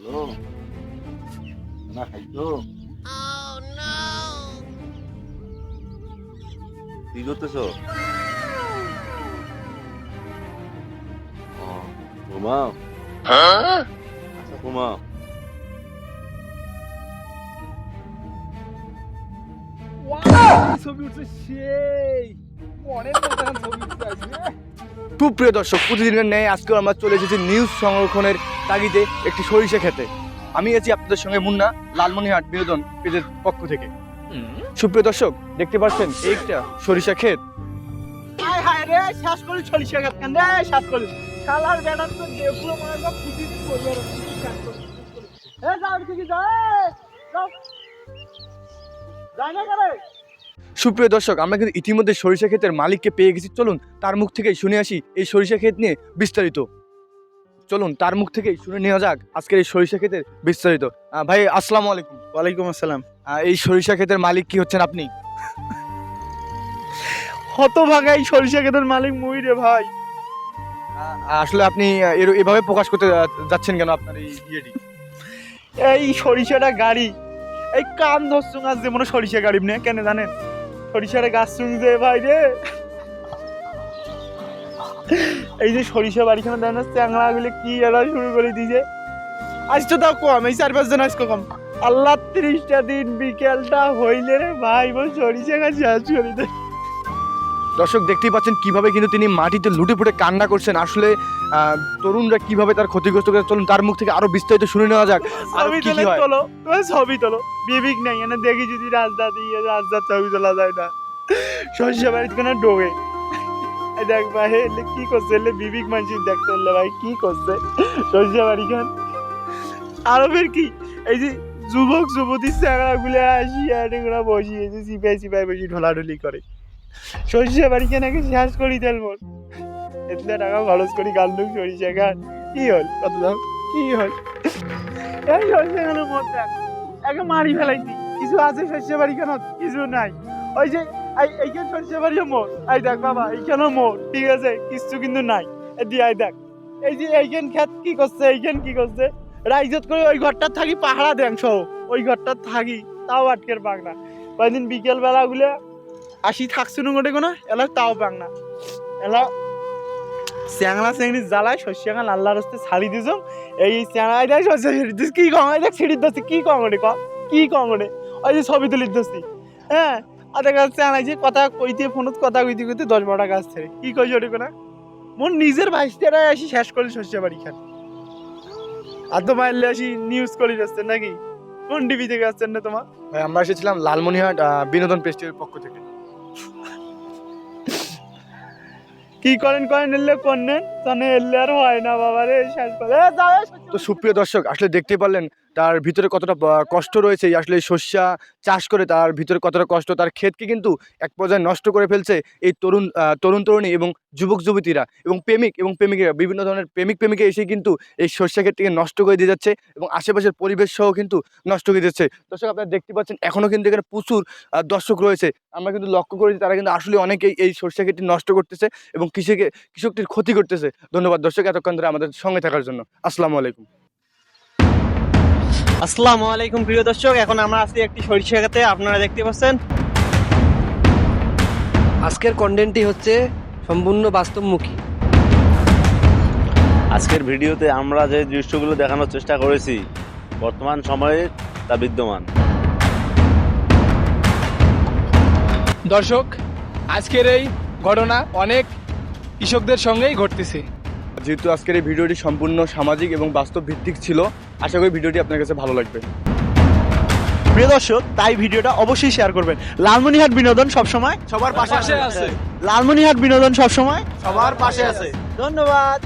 Hello না খাইছো কি করতেছো ও, ঘুমাও আচ্ছা ঘুমাও ছবি উঠছে সেই অনেক ছবি উঠছে আজকে খুব প্রিয় দর্শক, প্রতিদিনের ন্যায় আজকেও আমরা চলে এসেছি নিউজ সংরক্ষণের তাগিদে একটি সরিষা খেতে আমি আছি আপনাদের সঙ্গে মুন্না লালমনিহাট বিনোদন পেজের পক্ষ থেকে। সুপ্রিয় দর্শক, দেখতে পাচ্ছেন এই একটা সরিষা ক্ষেত যাই না সুপ্রিয় দর্শক আমরা কিন্তু ইতিমধ্যে সরিষা ক্ষেতের মালিককে পেয়ে গেছি। চলুন তার মুখ থেকে শুনে আসি এই সরিষা ক্ষেত নিয়ে বিস্তারিত। চলুন তার মুখ থেকেই শুনে নেওয়া যাক আজকের এই সরিষা ক্ষেতের বিস্তারিত। ভাই আসসালামু আলাইকুম। ওয়ালাইকুম আসসালাম। এই সরিষা ক্ষেতের মালিক কি হচ্ছেন আপনি? হতভাগা এই সরিষা ক্ষেতের মালিক মুই রে ভাই। আসলে আপনি এভাবে প্রকাশ করতে যাচ্ছেন কেন আপনার এই ইয়েটি? এই সরিষাটা গাড়ি। এই কান ধরছুং আজ যেমন সরিষা গাড়ি নে কেন জানেন? সরিষাটা গাছ চুংছে ভাই রে। এই যে সরিষা বাড়িখানে দেন চ্যাংড়া গুলি কি এরা শুরু করে দিছে। আজ তো তাও কম, এই চার পাঁচজন আজকে কম। আল্লাহ ত্রিশটা দিন বিকেলটা হইলে রে ভাই, বল সরিষা গাছ শেষ করে দে। দর্শক দেখতেই পাচ্ছেন কীভাবে কিন্তু তিনি মাটিতে লুটে ফুটে কান্না করছেন। আসলে তরুণরা কীভাবে তার ক্ষতিগ্রস্ত করে চলুন তার মুখ থেকে আরও বিস্তারিত শুনে নেওয়া যাক। আরও কি কি হয়? তোলো ছবি তোলো। বিবিক নাই এনে দেখি যদি রাজদা দিয়ে রাজদা ছবি তোলা যায় না। সরিষা বাড়িতে কোনো ডোবে। দেখ ভাই এলে কি করছে? এলে বিবিক মানুষ দেখতে এলে ভাই কি করছে? সরিষা বাড়ি খান আরও ফের কি? এই যে যুবক যুবতী চ্যাংড়া গুলো আসি আর এগুলো বসিয়েছে সিপাই সিপাই বসি ঢোলাঢুলি করে। সরিষা বাড়ি কেন শেষ করি তেল মোর এতলে টাকা খরচ করি গাল্লুক সরিষা খান কি হল? কত দাম? কি হল? এই সরিষা মধ্যে একে মারি ফেলাইছি। কিছু আছে সরিষা বাড়ি কেন? কিছু নাই। ওই যে, এই, এইখানে সরিষা বাড়িও মোর এই দেখ বাবা, এইখানেও মোর ঠিক আছে? কিছু কিন্তু নাই। এই আই দেখ। এই যে এইখান খেত কি করছে? এইখান কি করছে? রাইজত করে ওই ঘরটা থাকি পাহাড়া দেন সহ ওই ঘরটা থাকি, তাও আটকের পাক না কয়েকদিন বিকেল বেলা গুলো আসি থাকছুন গোটে কোনো? এলা তাও পাক না। এলা চ্যাংলা চ্যাংড়ি জ্বালায় শস্য খান আল্লাহর হস্তে ছাড়ি দিছ। এই চ্যাংড়াই শস্য ছিড়ি দিস কি কম? দেখ ছিড়ি দিচ্ছি কি কম রে ক কম রে ওই যে ছবি তুলি দিচ্ছি হ্যাঁ? আর দেখা যাচ্ছে আনাইছি কথা কইতে ফোনত কথা কইতে কইতে দশ বারোটা গাছ ছেড়ে। কি কইছ ওটা কোনা? মোর নিজের ভাইস্তারাই আসি শেষ করি শস্য বাড়ি খান আর তো মারলে আসি নিউজ করি যাচ্ছেন নাকি? কোন টিভি থেকে আসছেন না তোমার? ভাই, আমরা এসেছিলাম লালমনিহাট বিনোদন পেস্টের পক্ষ থেকে। কি করেন করেন এলে করেন। তো সুপ্রিয় দর্শক, আসলে দেখতে পারলেন তার ভিতরে কতটা কষ্ট রয়েছে আসলে শস্যা চাষ করে তার ভিতরে কতটা কষ্ট, তার ক্ষেতকে কিন্তু এক পর্যায়ে নষ্ট করে ফেলছে এই তরুণ তরুণ তরুণী এবং যুবক যুবতীরা এবং প্রেমিক এবং প্রেমিকেরা, বিভিন্ন ধরনের প্রেমিক প্রেমিকা এসে কিন্তু এই শস্যা ক্ষেতটিকে নষ্ট করে দিয়ে যাচ্ছে এবং আশেপাশের পরিবেশ সহ কিন্তু নষ্ট করে দিচ্ছে। দর্শক, আপনারা দেখতে পাচ্ছেন এখনও কিন্তু এখানে প্রচুর দর্শক রয়েছে। আমরা কিন্তু লক্ষ্য করেছি তারা কিন্তু আসলে অনেকেই এই শস্যা ক্ষেতটি নষ্ট করতেছে এবং কৃষকে, কৃষকটির ক্ষতি করতেছে। ধন্যবাদ দর্শক এতক্ষণ ধরে আমাদের সঙ্গে থাকার জন্য। আসসালামু আলাইকুম। আসসালামু আলাইকুম প্রিয় দর্শক এখন আমরা আছি একটি সরিষা খেতে আপনারা দেখতে পাচ্ছেন। আজকের কন্টেন্টটি হচ্ছে সম্পূর্ণ বাস্তবমুখী। আজকের ভিডিওতে আমরা যে দৃশ্যগুলো দেখানোর চেষ্টা করেছি বর্তমান সময়ে তা বিদ্যমান। দর্শক আজকের এই ঘটনা অনেক কৃষকদের সঙ্গেই ঘটতেছে। যেহেতু আজকের এই ভিডিওটি সম্পূর্ণ সামাজিক এবং বাস্তব ভিত্তিক ছিল আশা করি ভিডিওটি আপনার কাছে ভালো লাগবে। প্রিয় দর্শক তাই ভিডিওটা অবশ্যই শেয়ার করবেন। লালমনিহাট বিনোদন সবসময় সবার পাশে আছে। লালমনিহাট বিনোদন সবসময় সবার পাশে আছে। ধন্যবাদ।